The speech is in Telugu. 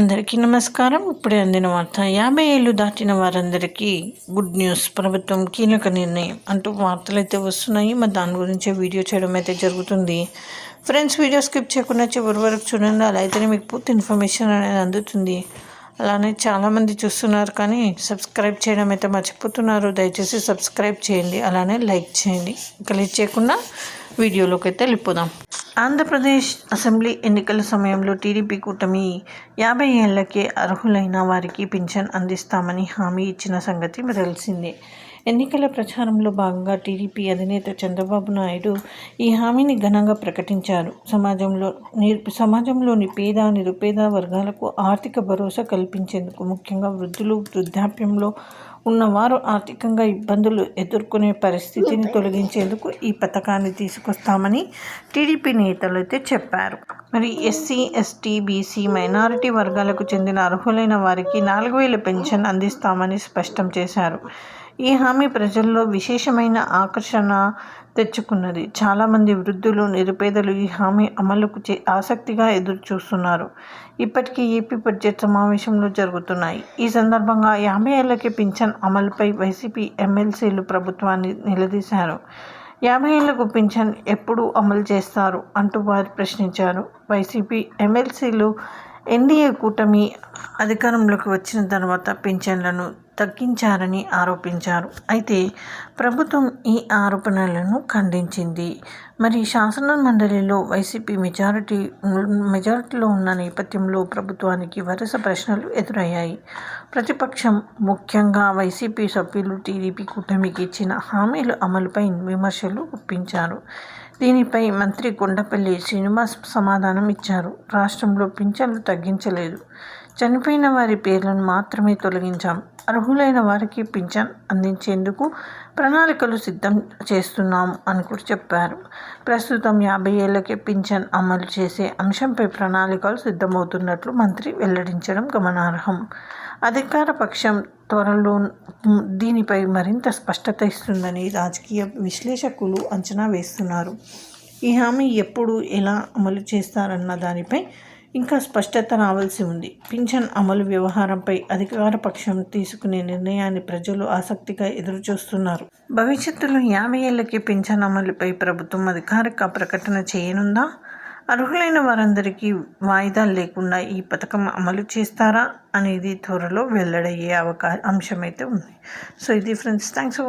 అందరికీ నమస్కారం. ఇప్పుడే అందిన వార్త యాభై ఏళ్ళు దాటిన వారందరికీ గుడ్ న్యూస్. ప్రభుత్వం కీలక నిర్ణయం అంటూ వార్తలు అయితే వస్తున్నాయి. మరి దాని గురించి వీడియో చేయడం అయితే జరుగుతుంది. ఫ్రెండ్స్ వీడియో స్కిప్ చేయకుండా చివరి వరకు చూడండి. అలా అయితేనే మీకు పూర్తి ఇన్ఫర్మేషన్ అనేది అందుతుంది. అలానే చాలామంది చూస్తున్నారు కానీ సబ్స్క్రైబ్ చేయడం అయితే మర్చిపోతున్నారు. దయచేసి సబ్స్క్రైబ్ చేయండి. అలానే లైక్ చేయండి. ఇంకా లేట్ చేయకుండా వీడియోలోకి అయితే వెళ్ళిపోదాం. ఆంధ్రప్రదేశ్ అసెంబ్లీ ఎన్నికల సమయంలో టీడీపీ కూటమి యాభై ఏళ్ళకే అర్హులైన వారికి పింఛన్ అందిస్తామని హామీ ఇచ్చిన సంగతి తెలిసిందే ఎన్నికల ప్రచారంలో భాగంగా టీడీపీ అధినేత చంద్రబాబు నాయుడు ఈ హామీని ఘనంగా ప్రకటించారు. సమాజంలో సమాజంలోని పేద నిరుపేద వర్గాలకు ఆర్థిక భరోసా కల్పించేందుకు ముఖ్యంగా వృద్ధులు వృద్ధాప్యంలో ఉన్నవారు ఆర్థికంగా ఇబ్బందులు ఎదుర్కొనే పరిస్థితిని తొలగించేందుకు ఈ పథకాన్ని తీసుకొస్తామని టీడీపీ నేతలు అయితే చెప్పారు. మరి ఎస్సీ ఎస్టీ బీసీ మైనారిటీ వర్గాలకు చెందిన అర్హులైన వారికి నాలుగు వేల పెన్షన్ అందిస్తామని స్పష్టం చేశారు. ఈ హామీ ప్రజల్లో విశేషమైన ఆకర్షణ తెచ్చుకున్నది. చాలామంది వృద్ధులు నిరుపేదలు ఈ హామీ అమలుకు చే ఆసక్తిగా ఎదురు చూస్తున్నారు ఇప్పటికీ ఏపీ బడ్జెట్ సమావేశంలో జరుగుతున్నాయి. ఈ సందర్భంగా యాభై ఏళ్ళకి పింఛన్ అమలుపై వైసీపీ ఎమ్మెల్సీలు ప్రభుత్వాన్ని నిలదీశారు. యాభై ఏళ్ళకు పింఛన్ ఎప్పుడు అమలు చేస్తారు అంటూ వారు ప్రశ్నించారు. వైసీపీ ఎమ్మెల్సీలు ఎన్డీఏ కూటమి అధికారంలోకి వచ్చిన తర్వాత పింఛన్లను తగ్గించారని ఆరోపించారు. అయితే ప్రభుత్వం ఈ ఆరోపణలను ఖండించింది. మరి శాసన మండలిలో వైసీపీ మెజారిటీ మెజారిటీలో ఉన్న నేపథ్యంలో ప్రభుత్వానికి వరుస ప్రశ్నలు ఎదురయ్యాయి. ప్రతిపక్షం ముఖ్యంగా వైసీపీ సభ్యులు టీడీపీ కూటమికి ఇచ్చిన హామీల అమలుపై విమర్శలు గుప్పించారు. దీనిపై మంత్రి కొండపల్లి శ్రీనివాస్ సమాధానం ఇచ్చారు రాష్ట్రంలో పింఛన్లు తగ్గించలేదు. చనిపోయిన వారి పేర్లను మాత్రమే తొలగించాం. అర్హులైన వారికి పింఛన్ అందించేందుకు ప్రణాళికలు సిద్ధం చేస్తున్నాం అని కూడా చెప్పారు. ప్రస్తుతం యాభై ఏళ్ళకే పింఛన్ అమలు చేసే అంశంపై ప్రణాళికలు సిద్ధమవుతున్నట్లు మంత్రి వెల్లడించడం గమనార్హం. అధికార పక్షం త్వరలో దీనిపై మరింత స్పష్టత ఇస్తుందని రాజకీయ విశ్లేషకులు అంచనా వేస్తున్నారు. ఈ హామీ ఎప్పుడు ఎలా అమలు చేస్తారన్న దానిపై ఇంకా స్పష్టత రావాల్సి ఉంది. పింఛన్ అమలు వ్యవహారంపై అధికార పక్షం తీసుకునే నిర్ణయాన్ని ప్రజలు ఆసక్తిగా ఎదురుచూస్తున్నారు. భవిష్యత్తులో యాభై ఏళ్ళకి పింఛన్ అమలుపై ప్రభుత్వం అధికారిక ప్రకటన చేయనుందా? అర్హులైన వారందరికీ వాయిదాలు లేకుండా ఈ పథకం అమలు చేస్తారా అనేది త్వరలో వెల్లడయ్యే అవకాశం అంశమైతే ఉంది. సో ఇది ఫ్రెండ్స్ థ్యాంక్స్